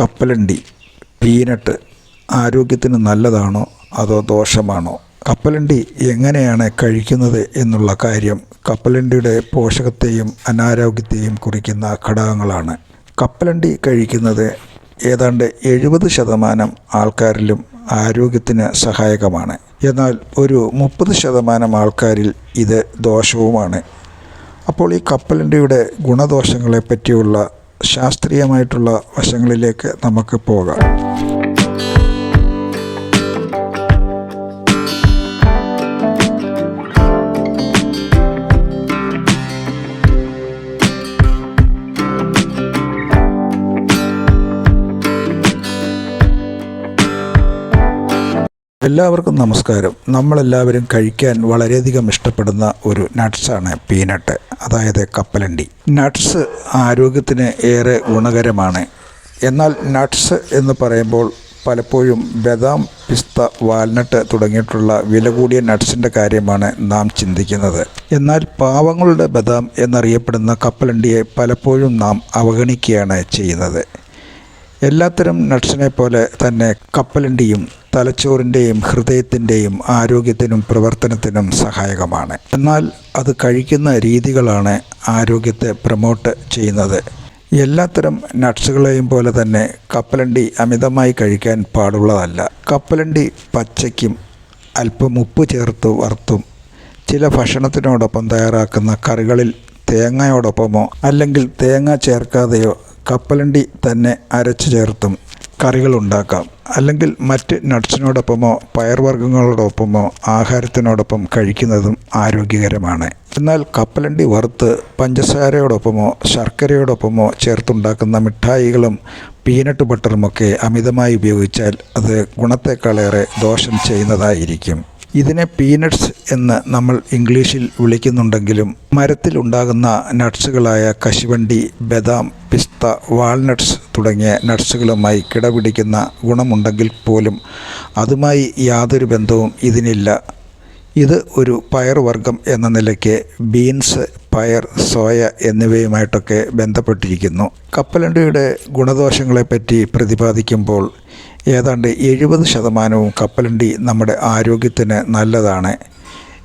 കപ്പലണ്ടി പീനട്ട് ആരോഗ്യത്തിന് നല്ലതാണോ അതോ ദോഷമാണോ? കപ്പലണ്ടി എങ്ങനെയാണ് കഴിക്കുന്നത് എന്നുള്ള കാര്യം കപ്പലണ്ടിയുടെ പോഷകത്തെയും അനാരോഗ്യത്തെയും കുറിക്കുന്ന ഘടകങ്ങളാണ്. കപ്പലണ്ടി കഴിക്കുന്നത് ഏതാണ്ട് എഴുപത് ശതമാനം ആൾക്കാരിലും ആരോഗ്യത്തിന് സഹായകമാണ്. എന്നാൽ ഒരു മുപ്പത് ശതമാനം ആൾക്കാരിൽ ഇത് ദോഷവുമാണ്. അപ്പോൾ ഈ കപ്പലണ്ടിയുടെ ഗുണദോഷങ്ങളെ പറ്റിയുള്ള ശാസ്ത്രീയമായിട്ടുള്ള വശങ്ങളിലേക്ക് നമുക്ക് പോകാം. എല്ലാവർക്കും നമസ്കാരം. നമ്മളെല്ലാവരും കഴിക്കാൻ വളരെയധികം ഇഷ്ടപ്പെടുന്ന ഒരു നട്ട്സാണ് പീനട്ട് അതായത് കപ്പലണ്ടി. നട്ട്സ് ആരോഗ്യത്തിന് ഏറെ ഗുണകരമാണ്. എന്നാൽ നട്ട്സ് എന്ന് പറയുമ്പോൾ പലപ്പോഴും ബദാം പിസ്ത വാൽനട്ട് തുടങ്ങിയിട്ടുള്ള വില കൂടിയ നട്ട്സിന്റെ കാര്യമാണ് നാം ചിന്തിക്കുന്നത്. എന്നാൽ പാവങ്ങളുടെ ബദാം എന്നറിയപ്പെടുന്ന കപ്പലണ്ടിയെ പലപ്പോഴും നാം അവഗണിക്കുകയാണ് ചെയ്യുന്നത്. എല്ലാത്തരം നട്ട്സിനെ പോലെ തന്നെ കപ്പലണ്ടിയും തലച്ചോറിന്റെയും ഹൃദയത്തിന്റെയും ആരോഗ്യത്തിനും പ്രവർത്തനത്തിനും സഹായകമാണ്. എന്നാൽ അത് കഴിക്കുന്ന രീതികളാണ് ആരോഗ്യത്തെ പ്രൊമോട്ട് ചെയ്യുന്നത്. എല്ലാത്തരം നട്ട്സുകളെയും പോലെ തന്നെ കപ്പലണ്ടി അമിതമായി കഴിക്കാൻ പാടുള്ളതല്ല. കപ്പലണ്ടി പച്ചയ്ക്കും അല്പം ഉപ്പ് ചേർത്ത് വറുത്തും ചില ഭക്ഷണത്തിനോടൊപ്പം തയ്യാറാക്കുന്ന കറികളിൽ തേങ്ങയോടൊപ്പമോ അല്ലെങ്കിൽ തേങ്ങ ചേർക്കാതെയോ കപ്പലണ്ടി തന്നെ അരച്ചു ചേർത്തും. കറികൾ ഉണ്ടാക്കാം അല്ലെങ്കിൽ മറ്റ് നട്ട്സിനോടൊപ്പമോ പയർവർഗങ്ങളോടൊപ്പമോ ആഹാരത്തിനോടൊപ്പം കഴിക്കുന്നതും ആരോഗ്യകരമാണ്. എന്നാൽ കപ്പലണ്ടി വറുത്ത് പഞ്ചസാരയോടൊപ്പമോ ശർക്കരയോടൊപ്പമോ ചേർത്തുണ്ടാക്കുന്ന മിഠായികളും പീനട്ട് ബട്ടറുമൊക്കെ അമിതമായി ഉപയോഗിച്ചാൽ അത് ഗുണത്തേക്കാളേറെ ദോഷം ചെയ്യുന്നതായിരിക്കും. ഇതിനെ പീനട്സ് എന്ന് നമ്മൾ ഇംഗ്ലീഷിൽ വിളിക്കുന്നുണ്ടെങ്കിലും മരത്തിൽ ഉണ്ടാകുന്ന നട്ട്സുകളായ കശുവണ്ടി ബദാം പിസ്ത വാൾനട്ട്സ് തുടങ്ങിയ നട്ട്സുകളുമായി കിടപിടിക്കുന്ന ഗുണമുണ്ടെങ്കിൽ പോലും അതുമായി യാതൊരു ബന്ധവും ഇതിനില്ല. ഇത് ഒരു പയർവർഗം എന്ന നിലയ്ക്ക് ബീൻസ് പയർ സോയ എന്നിവയുമായിട്ടൊക്കെ ബന്ധപ്പെട്ടിരിക്കുന്നു. കപ്പലണ്ടിയുടെ ഗുണദോഷങ്ങളെപ്പറ്റി പ്രതിപാദിക്കുമ്പോൾ ഏതാണ്ട് എഴുപത് ശതമാനവും കപ്പലണ്ടി നമ്മുടെ ആരോഗ്യത്തിന് നല്ലതാണ്.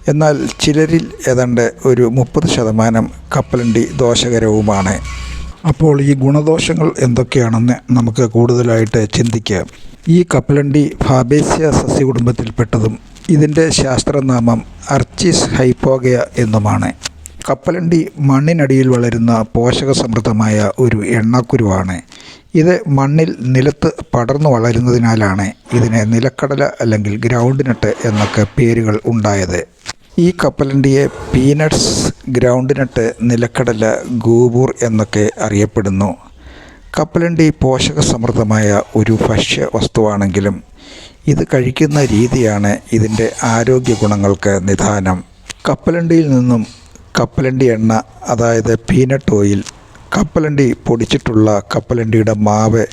എന്നാൽ ചിലരിൽ ഏതാണ്ട് ഒരു മുപ്പത് ശതമാനം കപ്പലണ്ടി ദോഷകരവുമാണ്. അപ്പോൾ ഈ ഗുണദോഷങ്ങൾ എന്തൊക്കെയാണെന്ന് നമുക്ക് കൂടുതലായിട്ട് ചിന്തിക്കാം. ഈ കപ്പലണ്ടി ഫാബേസ്യ സസ്യകുടുംബത്തിൽപ്പെട്ടതും ഇതിന്റെ ശാസ്ത്രനാമം അർച്ചിസ് ഹൈപ്പോഗയ എന്നുമാണ്. കപ്പലണ്ടി മണ്ണിനടിയിൽ വളരുന്ന പോഷകസമൃദ്ധമായ ഒരു എണ്ണക്കുരുവാണ്. ഇത് മണ്ണിൽ നിലത്ത് പടർന്നു വളരുന്നതിനാലാണ് ഇതിന് നിലക്കടല അല്ലെങ്കിൽ ഗ്രൗണ്ട് നട്ട് എന്നൊക്കെ പേരുകൾ ഉണ്ടായത്. ഈ കപ്പലണ്ടിയെ പീനട്സ് ഗ്രൗണ്ട് നട്ട് നിലക്കടല ഗോപൂർ എന്നൊക്കെ അറിയപ്പെടുന്നു. കപ്പലണ്ടി പോഷകസമൃദ്ധമായ ഒരു ഭക്ഷ്യ വസ്തുവാണെങ്കിലും ഇത് കഴിക്കുന്ന രീതിയാണ് ഇതിന്റെ ആരോഗ്യ ഗുണങ്ങൾക്ക് നിദാനം. കപ്പലണ്ടിയിൽ നിന്നും കപ്പലണ്ടി എണ്ണ അതായത് പീനട്ട് ഓയിൽ കപ്പലണ്ടി പൊടിച്ചിട്ടുള്ള കപ്പലണ്ടിയുടെ മാവ്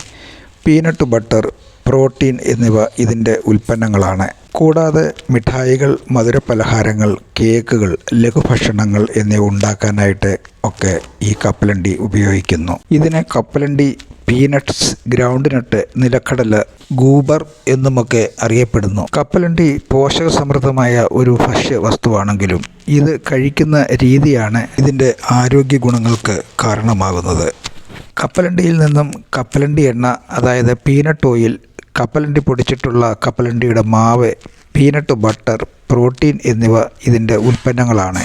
പീനട്ട് ബട്ടർ പ്രോട്ടീൻ എന്നിവ ഇതിന്റെ ഉൽപ്പന്നങ്ങളാണ്. കൂടാതെ മിഠായികൾ മധുരപലഹാരങ്ങൾ കേക്കുകൾ ലഘുഭക്ഷണങ്ങൾ എന്നിവ ഉണ്ടാക്കാനായിട്ട് ഒക്കെ ഈ കപ്പലണ്ടി ഉപയോഗിക്കുന്നു. ഇതിനെ കപ്പലണ്ടി പീനട്ട്സ് ഗ്രൗണ്ട് നട്ട് നിലക്കടല ഗൂബർ എന്നുമൊക്കെ അറിയപ്പെടുന്നു. കപ്പലണ്ടി പോഷക സമൃദ്ധമായ ഒരു ഭക്ഷ്യ വസ്തുവാണെങ്കിലും ഇത് കഴിക്കുന്ന രീതിയാണ് ഇതിന്റെ ആരോഗ്യ ഗുണങ്ങൾക്ക് കാരണമാകുന്നത്. കപ്പലണ്ടിയിൽ നിന്നും കപ്പലണ്ടി എണ്ണ അതായത് പീനട്ട് ഓയിൽ കപ്പലണ്ടി പൊടിച്ചിട്ടുള്ള കപ്പലണ്ടിയുടെ മാവ് പീനട്ട് ബട്ടർ പ്രോട്ടീൻ എന്നിവ ഇതിന്റെ ഉൽപ്പന്നങ്ങളാണ്.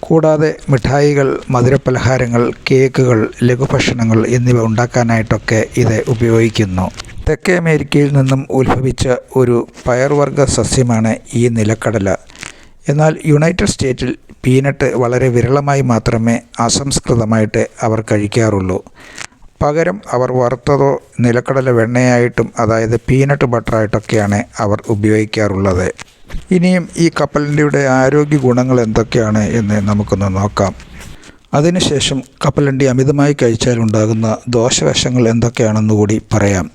കൂടാതെ മിഠായികൾ മധുരപലഹാരങ്ങൾ കേക്കുകൾ ലഘുഭക്ഷണങ്ങൾ എന്നിവ ഉണ്ടാക്കാനായിട്ടൊക്കെ ഇത് ഉപയോഗിക്കുന്നു. തെക്കേ അമേരിക്കയിൽ നിന്നും ഉത്ഭവിച്ച ഒരു പയർവർഗ സസ്യമാണ് ഈ നിലക്കടല. എന്നാൽ യുണൈറ്റഡ് സ്റ്റേറ്റിൽ പീനട്ട് വളരെ വിരളമായി മാത്രമേ അസംസ്കൃതമായിട്ട് അവർ കഴിക്കാറുള്ളൂ. പകരം അവർ വറുത്തതോ നിലക്കടല വെണ്ണയായിട്ടും അതായത് പീനട്ട് ബട്ടറായിട്ടൊക്കെയാണ് അവർ ഉപയോഗിക്കാറുള്ളത്. ഇനിയും ഈ കപ്പലണ്ടിയുടെ ആരോഗ്യ ഗുണങ്ങൾ എന്തൊക്കെയാണ് എന്ന് നമുക്കൊന്ന് നോക്കാം. അതിനുശേഷം കപ്പലണ്ടി അമിതമായി കഴിച്ചാൽ ഉണ്ടാകുന്ന ദോഷവശങ്ങൾ എന്തൊക്കെയാണെന്ന് കൂടി പറയാം.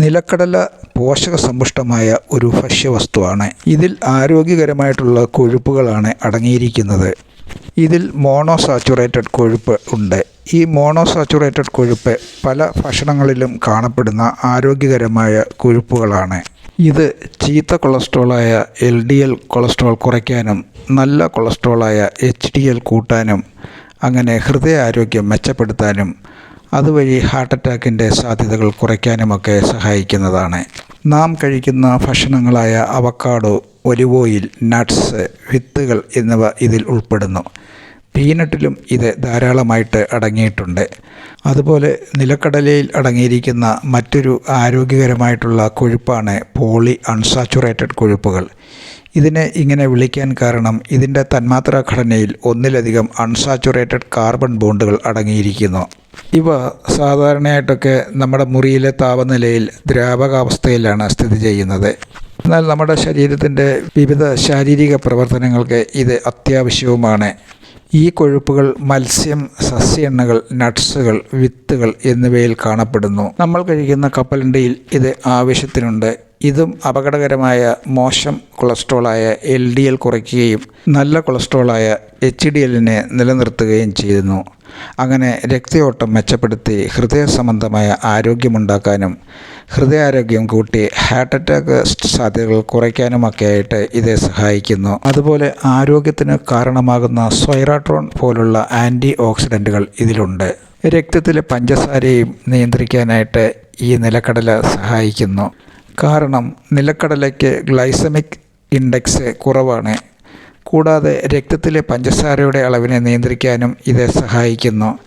നിലക്കടല പോഷക സമ്പുഷ്ടമായ ഒരു ഭക്ഷ്യവസ്തുവാണ്. ഇതിൽ ആരോഗ്യകരമായിട്ടുള്ള കൊഴുപ്പുകളാണ് അടങ്ങിയിരിക്കുന്നത്. ഇതിൽ മോണോസാച്ചുറേറ്റഡ് കൊഴുപ്പ് ഉണ്ട്. ഈ മോണോസാച്ചുറേറ്റഡ് കൊഴുപ്പ് പല ഭക്ഷണങ്ങളിലും കാണപ്പെടുന്ന ആരോഗ്യകരമായ കൊഴുപ്പുകളാണ്. ഇത് ചീത്ത കൊളസ്ട്രോളായ എൽ ഡി എൽ കൊളസ്ട്രോൾ കുറയ്ക്കാനും നല്ല കൊളസ്ട്രോളായ എച്ച് ഡി എൽ കൂട്ടാനും അങ്ങനെ ഹൃദയ ആരോഗ്യം മെച്ചപ്പെടുത്താനും അതുവഴി ഹാർട്ട് അറ്റാക്കിന്റെ സാധ്യതകൾ കുറയ്ക്കാനുമൊക്കെ സഹായിക്കുന്നതാണ്. നാം കഴിക്കുന്ന ഭക്ഷണങ്ങളായ അവക്കാഡോ ഒലിവ് ഓയിൽ നട്ട്സ് വിത്തുകൾ എന്നിവ ഇതിൽ ഉൾപ്പെടുന്നു. പീനട്ടിലും ഇത് ധാരാളമായിട്ട് അടങ്ങിയിട്ടുണ്ട്. അതുപോലെ നിലക്കടലയിൽ അടങ്ങിയിരിക്കുന്ന മറ്റൊരു ആരോഗ്യകരമായിട്ടുള്ള കൊഴുപ്പാണ് പോളി അൺസാച്ചുറേറ്റഡ് കൊഴുപ്പുകൾ. ഇതിനെ ഇങ്ങനെ വിളിക്കാൻ കാരണം ഇതിന്റെ തന്മാത്രാ ഘടനയിൽ ഒന്നിലധികം അൺസാച്ചുറേറ്റഡ് കാർബൺ ബോണ്ടുകൾ അടങ്ങിയിരിക്കുന്നു. ഇവ സാധാരണയായിട്ടൊക്കെ നമ്മുടെ മുറിയിലെ താപനിലയിൽ ദ്രാവകാവസ്ഥയിലാണ് സ്ഥിതി ചെയ്യുന്നത്. എന്നാൽ നമ്മുടെ ശരീരത്തിന്റെ വിവിധ ശാരീരിക പ്രവർത്തനങ്ങൾക്ക് ഇത് അത്യാവശ്യവുമാണ്. ഈ കൊഴുപ്പുകൾ മത്സ്യം സസ്യ എണ്ണകൾ നട്ട്സുകൾ വിത്തുകൾ എന്നിവയിൽ കാണപ്പെടുന്നു. നമ്മൾ കഴിക്കുന്ന കപ്പലണ്ടിയിൽ ഇത് ആവശ്യത്തിനുണ്ട്. ഇതും അപകടകരമായ മോശം കൊളസ്ട്രോളായ എൽ ഡി എൽ കുറയ്ക്കുകയും നല്ല കൊളസ്ട്രോളായ എച്ച് ഡി എല്ലിനെ നിലനിർത്തുകയും ചെയ്യുന്നു. അങ്ങനെ രക്തയോട്ടം മെച്ചപ്പെടുത്തി ഹൃദയ സംബന്ധമായ ആരോഗ്യമുണ്ടാക്കാനും ഹൃദയാരോഗ്യം കൂട്ടി ഹാർട്ട് അറ്റാക്ക് സാധ്യതകൾ കുറയ്ക്കാനുമൊക്കെ ആയിട്ട് ഇത് സഹായിക്കുന്നു. അതുപോലെ ആരോഗ്യത്തിന് കാരണമാകുന്ന സ്വൈറാട്രോൺ പോലുള്ള ആന്റി ഓക്സിഡന്റുകൾ ഇതിലുണ്ട്. രക്തത്തിലെ പഞ്ചസാരയും നിയന്ത്രിക്കാനായിട്ട് ഈ നിലക്കടല സഹായിക്കുന്നു. കാരണം നിലക്കടലയ്ക്ക് ഗ്ലൈസമിക് ഇൻഡെക്സ് കുറവാണ്. കൂടാതെ രക്തത്തിലെ പഞ്ചസാരയുടെ അളവിനെ നിയന്ത്രിക്കാനും ഇത് സഹായിക്കുന്നു.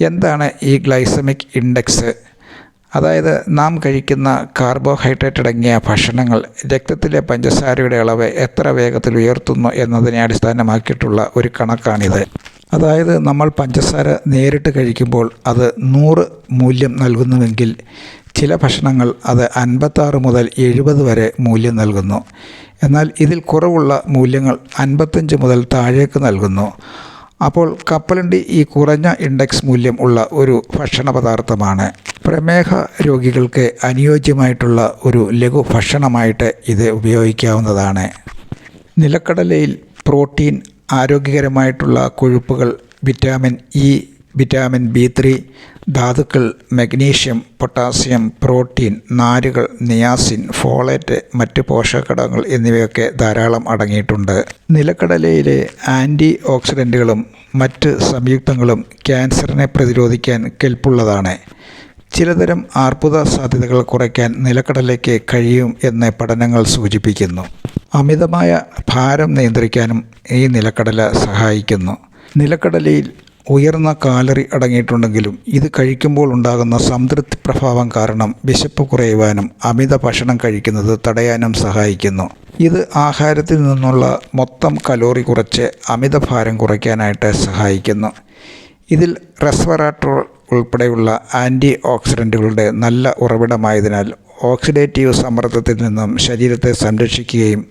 എന്താണ് ഈ ഗ്ലൈസമിക് ഇൻഡെക്സ്? അതായത് നാം കഴിക്കുന്ന കാർബോഹൈഡ്രേറ്റ് അടങ്ങിയ ഭക്ഷണങ്ങൾ രക്തത്തിലെ പഞ്ചസാരയുടെ അളവ് എത്ര വേഗത്തിൽ ഉയർത്തുന്നു എന്നതിനെ അടിസ്ഥാനമാക്കിയിട്ടുള്ള ഒരു കണക്കാണിത്. അതായത് നമ്മൾ പഞ്ചസാര നേരിട്ട് കഴിക്കുമ്പോൾ അത് നൂറ് മൂല്യം നൽകുന്നുവെങ്കിൽ ചില ഭക്ഷണങ്ങൾ അത് അൻപത്താറ് മുതൽ എഴുപത് വരെ മൂല്യം നൽകുന്നു. എന്നാൽ ഇതിൽ കുറവുള്ള മൂല്യങ്ങൾ അൻപത്തഞ്ച് മുതൽ താഴേക്ക് നൽകുന്നു. അപ്പോൾ കപ്പലണ്ടി ഈ കുറഞ്ഞ ഇൻഡെക്സ് മൂല്യം ഉള്ള ഒരു ഭക്ഷണ പദാർത്ഥമാണ് പ്രമേഹ രോഗികൾക്ക് അനുയോജ്യമായിട്ടുള്ള ഒരു ലഘു ഭക്ഷണമായിട്ട് ഇത് ഉപയോഗിക്കാവുന്നതാണ്. നിലക്കടലയിൽ പ്രോട്ടീൻ ആരോഗ്യകരമായിട്ടുള്ള കൊഴുപ്പുകൾ vitamin E vitamin B three ധാതുക്കൾ മഗ്നീഷ്യം പൊട്ടാസ്യം പ്രോട്ടീൻ നാരുകൾ നിയാസിൻ ഫോളേറ്റ് മറ്റ് പോഷകഘടകങ്ങൾ എന്നിവയൊക്കെ ധാരാളം അടങ്ങിയിട്ടുണ്ട്. നിലക്കടലയിലെ ആന്റി ഓക്സിഡന്റുകളും മറ്റ് സംയുക്തങ്ങളും ക്യാൻസറിനെ പ്രതിരോധിക്കാൻ കെൽപ്പുള്ളതാണ്. ചിലതരം ആർബുദ സാധ്യതകൾ കുറയ്ക്കാൻ നിലക്കടലയ്ക്ക് കഴിയും എന്ന് പഠനങ്ങൾ സൂചിപ്പിക്കുന്നു. അമിതമായ ഭാരം നിയന്ത്രിക്കാനും ഈ നിലക്കടല സഹായിക്കുന്നു. നിലക്കടലയിൽ ഉയർന്ന കാലറി അടങ്ങിയിട്ടുണ്ടെങ്കിലും ഇത് കഴിക്കുമ്പോൾ ഉണ്ടാകുന്ന സംതൃപ്തി പ്രഭാവം കാരണം വിശപ്പ് കുറയുവാനും അമിത ഭക്ഷണം കഴിക്കുന്നത് തടയാനും സഹായിക്കുന്നു. ഇത് ആഹാരത്തിൽ നിന്നുള്ള മൊത്തം കലോറി കുറച്ച് അമിതഭാരം കുറയ്ക്കാനായിട്ട് സഹായിക്കുന്നു. ഇതിൽ റെസ്വറാട്രോൾ ഉൾപ്പെടെയുള്ള ആന്റി ഓക്സിഡന്റുകളുടെ നല്ല ഉറവിടമായതിനാൽ ഓക്സിഡേറ്റീവ് സമ്മർദ്ദത്തിൽ നിന്നും ശരീരത്തെ സംരക്ഷിക്കുകയും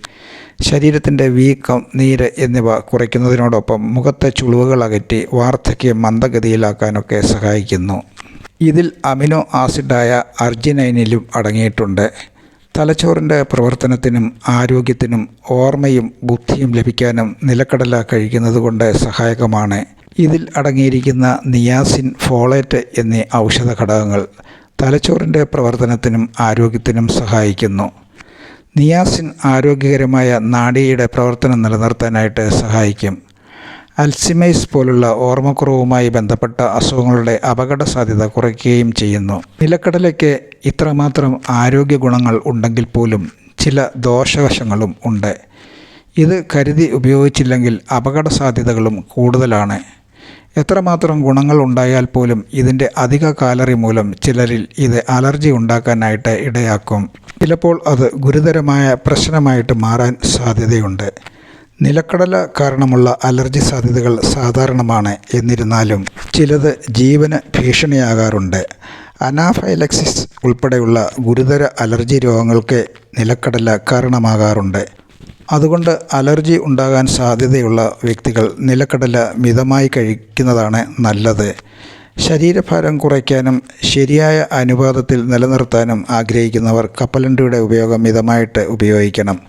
ശരീരത്തിന്റെ വീക്കം നീര് എന്നിവ കുറയ്ക്കുന്നതിനോടൊപ്പം മുഖത്തെ ചുളിവുകൾ അകറ്റി വാർദ്ധക്യം മന്ദഗതിയിലാക്കാനൊക്കെ സഹായിക്കുന്നു. ഇതിൽ അമിനോ ആസിഡായ അർജിനൈനിലും അടങ്ങിയിട്ടുണ്ട്. തലച്ചോറിന്റെ പ്രവർത്തനത്തിനും ആരോഗ്യത്തിനും ഓർമ്മയും ബുദ്ധിയും ലഭിക്കാനും നിലക്കടല കഴിക്കുന്നത് കൊണ്ട് സഹായകമാണ് ഇതിൽ അടങ്ങിയിരിക്കുന്ന നിയാസിൻ ഫോളേറ്റ് എന്നീ ഔഷധ ഘടകങ്ങൾ തലച്ചോറിന്റെ പ്രവർത്തനത്തിനും ആരോഗ്യത്തിനും സഹായിക്കുന്നു. നിയാസിൻ ആരോഗ്യകരമായ നാഡിയുടെ പ്രവർത്തനം നിലനിർത്താനായിട്ട് സഹായിക്കും. അൽസിമൈസ് പോലുള്ള ഓർമ്മക്കുറവുമായി ബന്ധപ്പെട്ട അസുഖങ്ങളുടെ അപകട സാധ്യത കുറയ്ക്കുകയും ചെയ്യുന്നു. നിലക്കടലയ്ക്ക് ഇത്രമാത്രം ആരോഗ്യ ഗുണങ്ങൾ ഉണ്ടെങ്കിൽ പോലും ചില ദോഷവശങ്ങളും ഉണ്ട്. ഇത് കരുതി ഉപയോഗിച്ചില്ലെങ്കിൽ അപകട സാധ്യതകളും കൂടുതലാണ്. എത്രമാത്രം ഗുണങ്ങൾ ഉണ്ടായാൽ പോലും ഇതിന്റെ അധിക കാലറി മൂലം ചിലരിൽ ഇത് അലർജി ഉണ്ടാക്കാനായിട്ട് ഇടയാക്കും. ചിലപ്പോൾ അത് ഗുരുതരമായ പ്രശ്നമായിട്ട് മാറാൻ സാധ്യതയുണ്ട്. നിലക്കടല കാരണമുള്ള അലർജി സാധ്യതകൾ സാധാരണമാണ് എന്നിരുന്നാലും ചിലത് ജീവന് ഭീഷണിയാകാറുണ്ട്. അനാഫൈലക്സിസ് ഉൾപ്പെടെയുള്ള ഗുരുതര അലർജി രോഗങ്ങൾക്ക് നിലക്കടല കാരണമാകാറുണ്ട്. അതുകൊണ്ട് അലർജി ഉണ്ടാകാൻ സാധ്യതയുള്ള വ്യക്തികൾ നിലക്കടല മിതമായി കഴിക്കുന്നതാണ് നല്ലത്. ശരീരഭാരം കുറയ്ക്കാനും ശരിയായ അനുപാതത്തിൽ നിലനിർത്താനും ആഗ്രഹിക്കുന്നവർ കപ്പലണ്ടിയുടെ ഉപയോഗം മിതമായിട്ട് ഉപയോഗിക്കണം.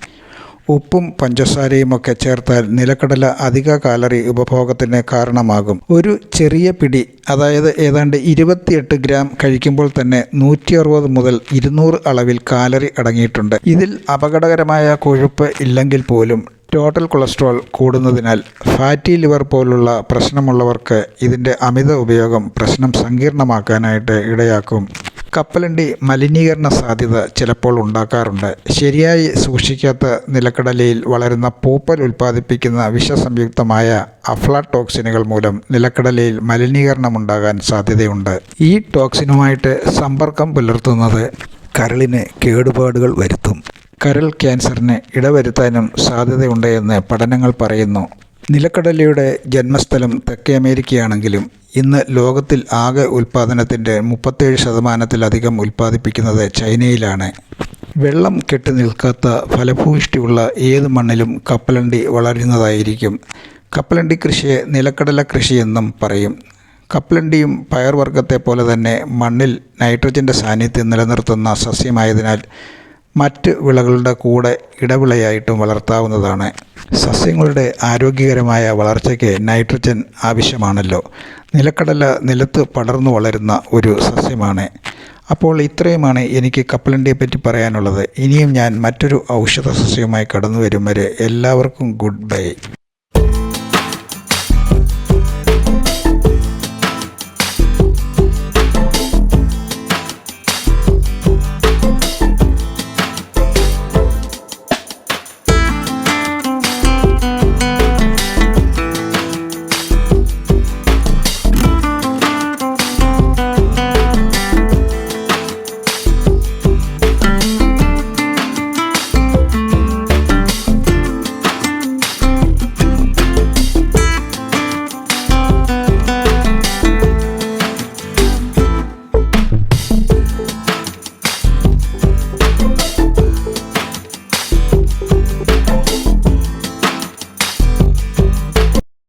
ഉപ്പും പഞ്ചസാരയും ഒക്കെ ചേർത്താൽ നിലക്കടല അധിക കാലറി ഉപഭോഗത്തിന് കാരണമാകും. ഒരു ചെറിയ പിടി അതായത് ഏതാണ്ട് ഇരുപത്തിയെട്ട് ഗ്രാം കഴിക്കുമ്പോൾ തന്നെ നൂറ്റി അറുപത് മുതൽ ഇരുന്നൂറ് അളവിൽ കാലറി അടങ്ങിയിട്ടുണ്ട്. ഇതിൽ അപകടകരമായ കൊഴുപ്പ് ഇല്ലെങ്കിൽ പോലും ടോട്ടൽ കൊളസ്ട്രോൾ കൂടുന്നതിനാൽ ഫാറ്റി ലിവർ പോലുള്ള പ്രശ്നമുള്ളവർക്ക് ഇതിന്റെ അമിത ഉപയോഗം പ്രശ്നം സങ്കീർണമാക്കാനായിട്ട് ഇടയാക്കും. കപ്പലണ്ടി മലിനീകരണ സാധ്യത ചിലപ്പോൾ ഉണ്ടാക്കാറുണ്ട്. ശരിയായി സൂക്ഷിക്കാത്ത നിലക്കടലയിൽ വളരുന്ന പൂപ്പൽ ഉൽപ്പാദിപ്പിക്കുന്ന വിഷസംയുക്തമായ അഫ്ലാടോക്സിനുകൾ മൂലം നിലക്കടലയിൽ മലിനീകരണം ഉണ്ടാകാൻ സാധ്യതയുണ്ട്. ഈ ടോക്സിനുമായിട്ട് സമ്പർക്കം പുലർത്തുന്നത് കരളിന് കേടുപാടുകൾ വരുത്തും. കരൾ ക്യാൻസറിന് ഇടവരുത്താനും സാധ്യതയുണ്ട് എന്ന് പഠനങ്ങൾ പറയുന്നു. നിലക്കടലയുടെ ജന്മസ്ഥലം തെക്കേ അമേരിക്കയാണെങ്കിലും ഇന്ന് ലോകത്തിൽ ആകെ ഉൽപ്പാദനത്തിന്റെ മുപ്പത്തേഴ് ശതമാനത്തിലധികം ഉൽപ്പാദിപ്പിക്കുന്നത് ചൈനയിലാണ്. വെള്ളം കെട്ടി നിൽക്കാത്ത ഫലഭൂയിഷ്ടിയുള്ള ഏത് മണ്ണിലും കപ്പലണ്ടി വളരുന്നതായിരിക്കും. കപ്പലണ്ടി കൃഷിയെ നിലക്കടല കൃഷിയെന്നും പറയും. കപ്പലണ്ടിയും പയർവർഗത്തെ പോലെ തന്നെ മണ്ണിൽ നൈട്രജന്റെ സാന്നിധ്യം നിലനിർത്തുന്ന സസ്യമായതിനാൽ മറ്റ് വിളകളുടെ കൂടെ ഇടവിളയായിട്ടും വളർത്താവുന്നതാണ്. സസ്യങ്ങളുടെ ആരോഗ്യകരമായ വളർച്ചയ്ക്ക് നൈട്രജൻ ആവശ്യമാണല്ലോ. നിലക്കടല നിലത്ത് പടർന്നു വളരുന്ന ഒരു സസ്യമാണ്. അപ്പോൾ ഇത്രയുമാണ് എനിക്ക് കപ്പലണ്ടിയെ പറ്റി പറയാനുള്ളത്. ഇനിയും ഞാൻ മറ്റൊരു ഔഷധ സസ്യവുമായി കടന്നു വരും വരെ എല്ലാവർക്കും ഗുഡ് ബൈ.